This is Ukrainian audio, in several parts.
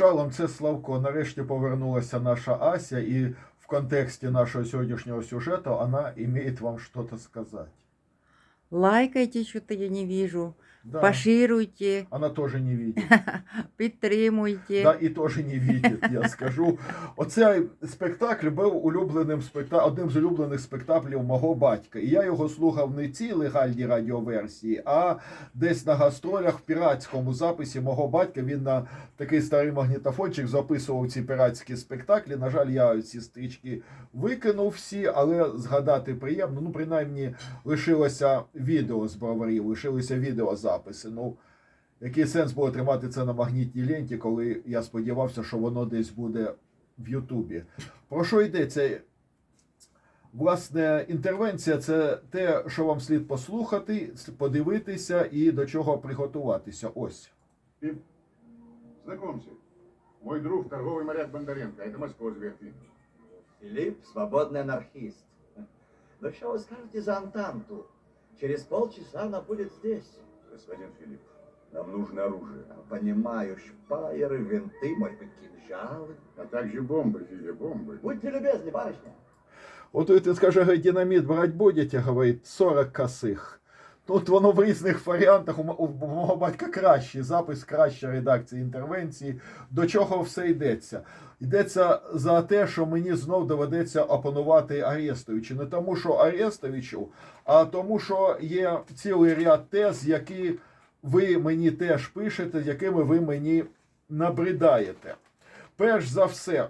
Шалом, це Славко. Нарешті повернулася наша Ася, і в контексті нашого сьогоднішнього сюжету вона має вам щось сказати. Лайкайте, що-то я не вижу. Да, Пошируйте, Вона теж не видить. підтримуйте. Да, і теж не видить, я скажу. Оцей спектакль був улюбленим спекта... одним з улюблених спектаклів мого батька. І я його слухав не в цій легальній радіоверсії, а десь на гастролях в піратському записі мого батька. Він на такий старий магнітофончик записував ці піратські спектаклі. На жаль, я ці стрічки викинув всі, але згадати приємно. Ну, принаймні, лишилося відео з броварів, лишилися відеозаписи. Ну, який сенс було тримати це на магнітній ленті, коли я сподівався, що воно десь буде в Ютубі. Про що йдеться? Власне, інтервенція це те, що вам слід послухати, подивитися і до чого приготуватися. Ось. Пип, знакомься. Мой друг, торговый моряк Бондаренко. Это Москва верфи. Филипп – свободный анархист. Ну что вы скажете за Антанту? Через полчаса она будет здесь. Господин Филипп, нам нужно оружие. Понимаю, шпайеры, винты, может быть, кинжалы. А также бомбы, Филя, бомбы. Будьте любезны, барышня. От він скаже, говорить, динаміт брати будете, говорить, 40 косих. Тут воно в різних варіантах. У мого батька кращий запис, краща редакція інтервенції. До чого все йдеться? Йдеться за те, що мені знов доведеться опанувати Арестовичу. Не тому, що Арестовичу, а тому, що є цілий ряд тез, які ви мені теж пишете, якими ви мені набридаєте. Перш за все,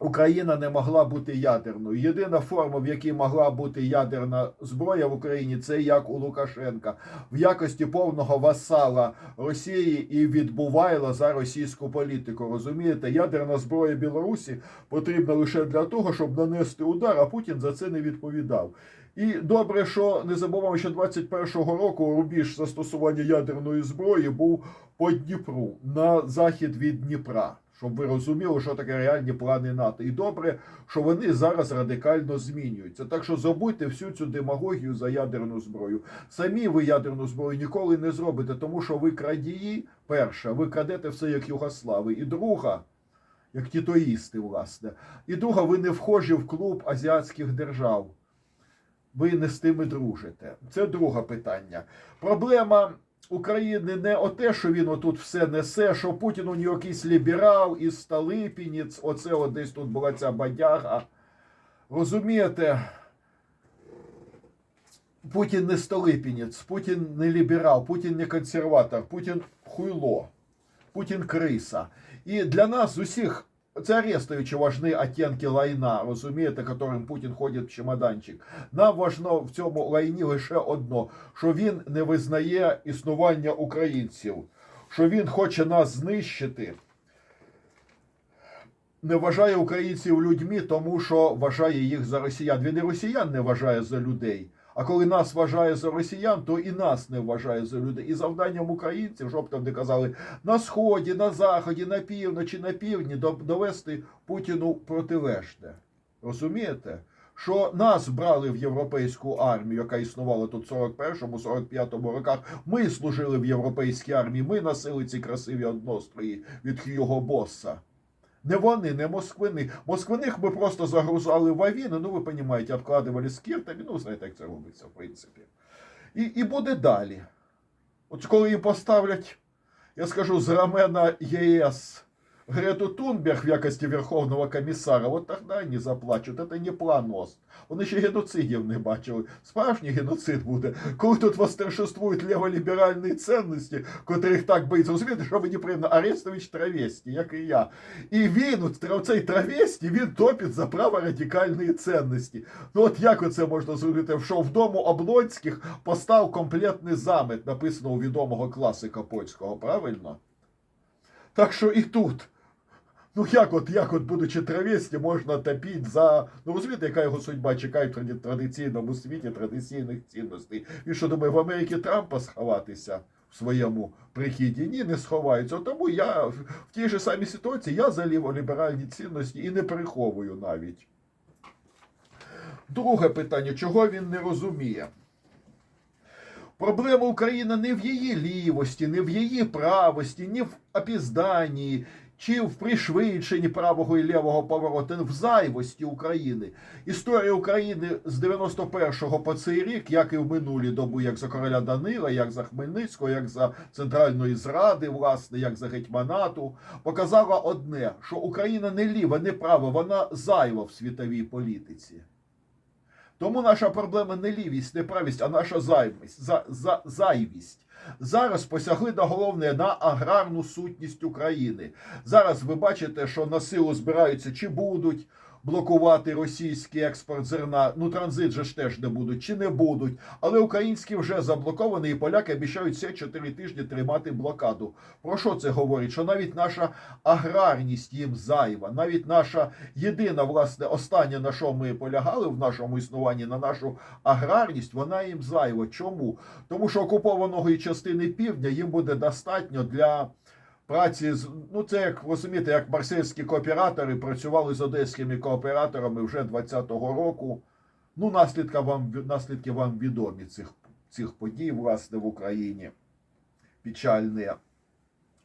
Україна не могла бути ядерною. Єдина форма, в якій могла бути ядерна зброя в Україні, це як у Лукашенка в якості повного васала Росії і відбувайла за російську політику. Розумієте, ядерна зброя Білорусі потрібна лише для того, щоб нанести удар, а Путін за це не відповідав. І добре, що не забуваємо, що 21-го року рубіж застосування ядерної зброї був по Дніпру на захід від Дніпра. Щоб ви розуміли, що таке реальні плани НАТО. І добре, що вони зараз радикально змінюються. Так що забудьте всю цю демагогію за ядерну зброю. Самі ви ядерну зброю ніколи не зробите, тому що ви крадії, перша, ви крадете все як Югослави. І друга, як тітоїсти, власне. І друга, ви не вхожі в клуб азіатських держав. Ви не з тими дружите. Це друге питання. Проблема України не оте, що він отут все несе, що Путін у нього якийсь ліберал із Столипінець, оце от десь тут була ця бадяга. Розумієте, Путін не Столипінець, Путін не ліберал, Путін не консерватор, Путін хуйло, Путін криса. І для нас усіх це Арестовичу важні оттенки лайна, розумієте, которым Путін ходить в чемоданчик. Нам важно в цьому лайні лише одно, що він не визнає існування українців, що він хоче нас знищити. Не вважає українців людьми, тому що вважає їх за росіян. Він і росіян не вважає за людей. А коли нас вважає за росіян, то і нас не вважає за людей. І завданням українців, щоб там не казали, на сході, на заході, на півночі, на півдні довести Путіну протилежне. Розумієте? Що нас брали в європейську армію, яка існувала тут в 41-му, 45-му роках. Ми служили в європейській армії, ми носили ці красиві однострої від Хьюго Босса. Не вони, не москвини. Москвиних ми просто загрузали в авіни, ну ви розумієте, обкладували скіртами, ну знаєте, як це робиться, в принципі. І, і буде далі. От коли їм поставлять, я скажу, з рамена ЄС Грету Тунберг в якості Верховного комісара, от тоді вони заплачуть. Це не план ОСТ. Вони ще геноцидів не бачили. Справжній геноцид буде, коли тут восторжествують ліволіберальні цінності, котрих так боїться. Розумієте, що мені приємно? Арестович травесті, як і я. І він, цей травесті, він топить за право радикальної цінності. Ну от як оце можна зробити? Що в дому Облонських постав комплектний замет, написано у відомого класика польського, правильно? Так що і тут. Ну як от, як от, будучи травесті, можна топити за. Ну розумієте, яка його судьба чекає в традиційному світі традиційних цінностей. Він що думає, в Америці Трампа сховатися в своєму прихіді? Ні, не сховаються. Тому я в в тій же самій ситуації я за ліволіберальні цінності і не приховую навіть. Друге питання, чого він не розуміє? Проблема України не в її лівості, не в її правості, не в опізданні чи в пришвидшенні правого і лівого повороту, в зайвості України. Історія України з 91-го по цей рік, як і в минулі доби, як за короля Данила, як за Хмельницького, як за центральної зради, власне, як за гетьманату, показала одне: що Україна не ліва, не права, вона зайва в світовій політиці. Тому наша проблема не лівість, не правість, а наша зайвість. За, за, зайвість. Зараз посягли на головне на аграрну сутність України. Зараз ви бачите, що на силу збираються чи будуть блокувати російський експорт зерна. Ну, транзит же ж теж не будуть, чи не будуть. Але український вже заблокований, і поляки обіцяють все 4 тижні тримати блокаду. Про що це говорить? Що навіть наша аграрність їм зайва, навіть наша єдина, власне, остання, на що ми полягали в нашому існуванні, на нашу аграрність, вона їм зайва. Чому? Тому що окупованого і частини півдня їм буде достатньо для праці з ну це як розумієте, як марсельські кооператори працювали з одеськими кооператорами вже 20-го року. Ну, наслідка вам наслідки вам відомі цих, цих подій, власне, в Україні. Печальні,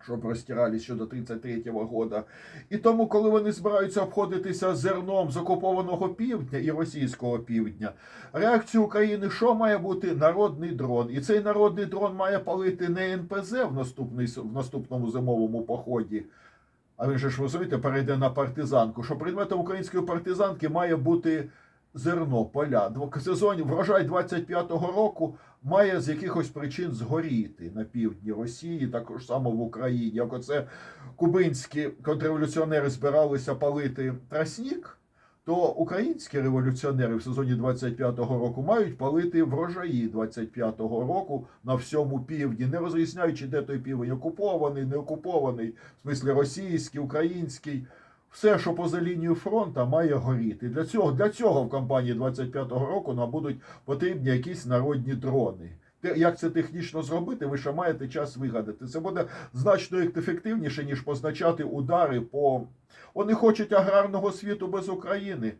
що простирались ще до 33-го года. І тому, коли вони збираються обходитися зерном з окупованого півдня і російського півдня, реакція України, що має бути народний дрон. І цей народний дрон має палити не НПЗ в, наступний, в наступному зимовому поході. А він же ж розумієте, перейде на партизанку. Що предметом української партизанки має бути зерно, поля. Дво- Сезон врожай 25-го року має з якихось причин згоріти на півдні Росії, також само в Україні. Як оце кубинські контрреволюціонери збиралися палити тростник, то українські революціонери в сезоні 25-го року мають палити врожаї 25-го року на всьому півдні, не розрізняючи, де той південь окупований, не окупований, в смислі російський, український. Все, що поза лінією фронту, має горіти. Для цього, для цього в кампанії 25-го року нам будуть потрібні якісь народні дрони. Як це технічно зробити, ви ще маєте час вигадати. Це буде значно ефективніше, ніж позначати удари по. Вони хочуть аграрного світу без України.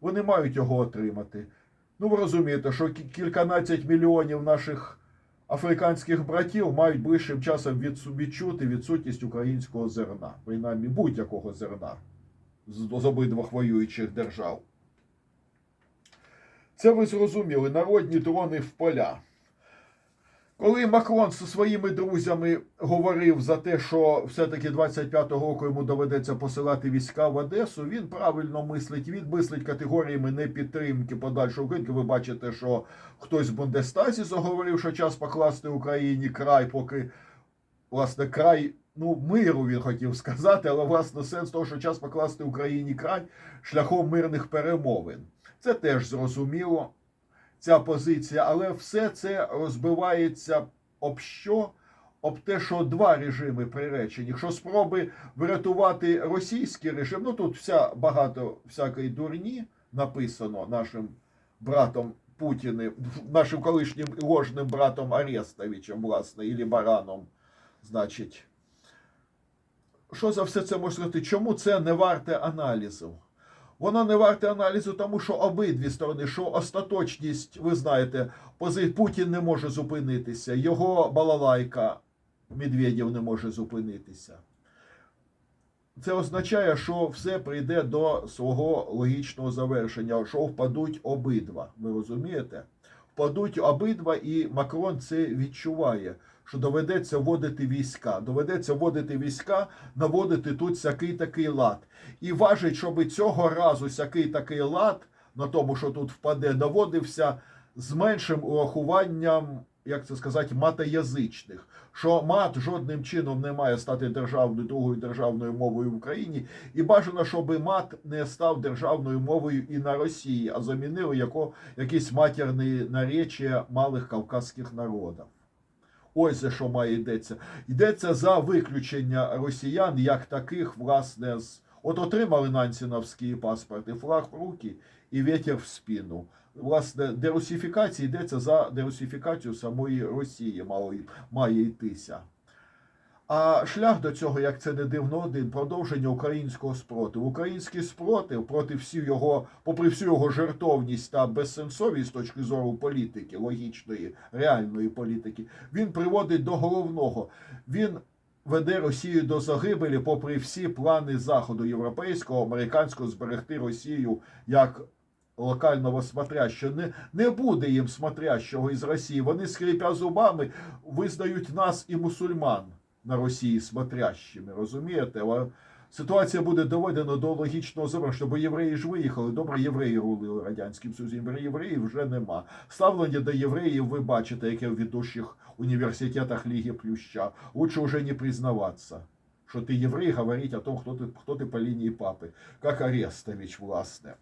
Вони мають його отримати. Ну, ви розумієте, що кільканадцять мільйонів наших африканських братів мають ближчим часом відчути відсутність українського зерна, принаймні будь-якого зерна з, обидвох воюючих держав. Це ви зрозуміли, народні дрони в поля. Коли Макрон зі своїми друзями говорив за те, що все-таки 25-го року йому доведеться посилати війська в Одесу, він правильно мислить. Він мислить категоріями непідтримки подальшого України. Ви бачите, що хтось в Бундестазі заговорив, що час покласти Україні край, поки власне край. Ну, миру він хотів сказати, але власне сенс того, що час покласти Україні край шляхом мирних перемовин. Це теж зрозуміло ця позиція, але все це розбивається об що? Об те, що два режими приречені. Що спроби врятувати російський режим, ну тут вся багато всякої дурні написано нашим братом Путіним, нашим колишнім ложним братом Арестовичем, власне, і Бараном, значить. Що за все це можна сказати? Чому це не варте аналізу? Воно не варте аналізу, тому що обидві сторони, що остаточність, ви знаєте, Путін не може зупинитися, його балалайка Медведєв не може зупинитися. Це означає, що все прийде до свого логічного завершення, що впадуть обидва. Ви розумієте? Впадуть обидва, і Макрон це відчуває, що доведеться вводити війська. Доведеться вводити війська, наводити тут всякий такий лад. І важить, щоб цього разу всякий такий лад на тому, що тут впаде, наводився з меншим урахуванням, як це сказати, матоязичних. Що мат жодним чином не має стати державною другою державною мовою в Україні, і бажано, щоб мат не став державною мовою і на Росії, а замінив яко, якісь матерні наречія малих кавказьких народів. Ось за що має йдеться. Йдеться за виключення росіян як таких, власне, з от отримали нансіновські паспорти, флаг в руки і вітер в спину. Власне, дерусифікація йдеться за дерусифікацію самої Росії, мало, має йтися. А шлях до цього, як це не дивно, один продовження українського спротиву. Український спротив проти всю його, попри всю його жертовність та безсенсовість з точки зору політики, логічної, реальної політики, він приводить до головного. Він веде Росію до загибелі, попри всі плани Заходу європейського, американського зберегти Росію як локального смотрящого. Не, не буде їм смотрящого із Росії. Вони, скрипя зубами, визнають нас і мусульман на Росії смотрящими. Розумієте? Ситуація буде доведена до логічного завершення, щоб євреї ж виїхали. Добре, євреї рулили Радянським Союзом, євреїв вже нема. Ставлення до євреїв ви бачите, яке в ведущих університетах Ліги Плюща. Лучше уже не признаваться, що ти єврей, говорить о том, хто ти, хто ти по лінії папи, як Арестович, власне.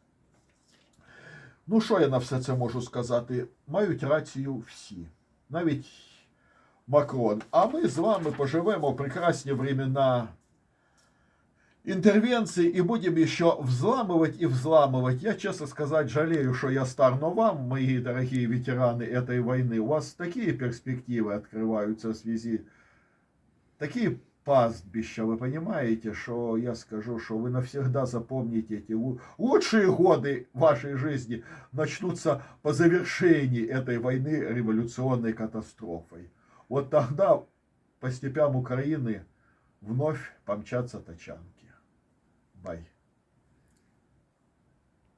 Ну, що я на все це можу сказати? Мають рацію всі, навіть Макрон. А ми з вами поживемо прекрасні времена интервенции и будем еще взламывать и взламывать. Я, честно сказать, жалею, что я стар, но вам, мои дорогие ветераны этой войны, у вас такие перспективы открываются в связи, такие пастбища, вы понимаете, что я скажу, что вы навсегда запомните эти лу- лучшие годы вашей жизни начнутся по завершении этой войны революционной катастрофой. Вот тогда по степям Украины вновь помчатся тачанки. Bye.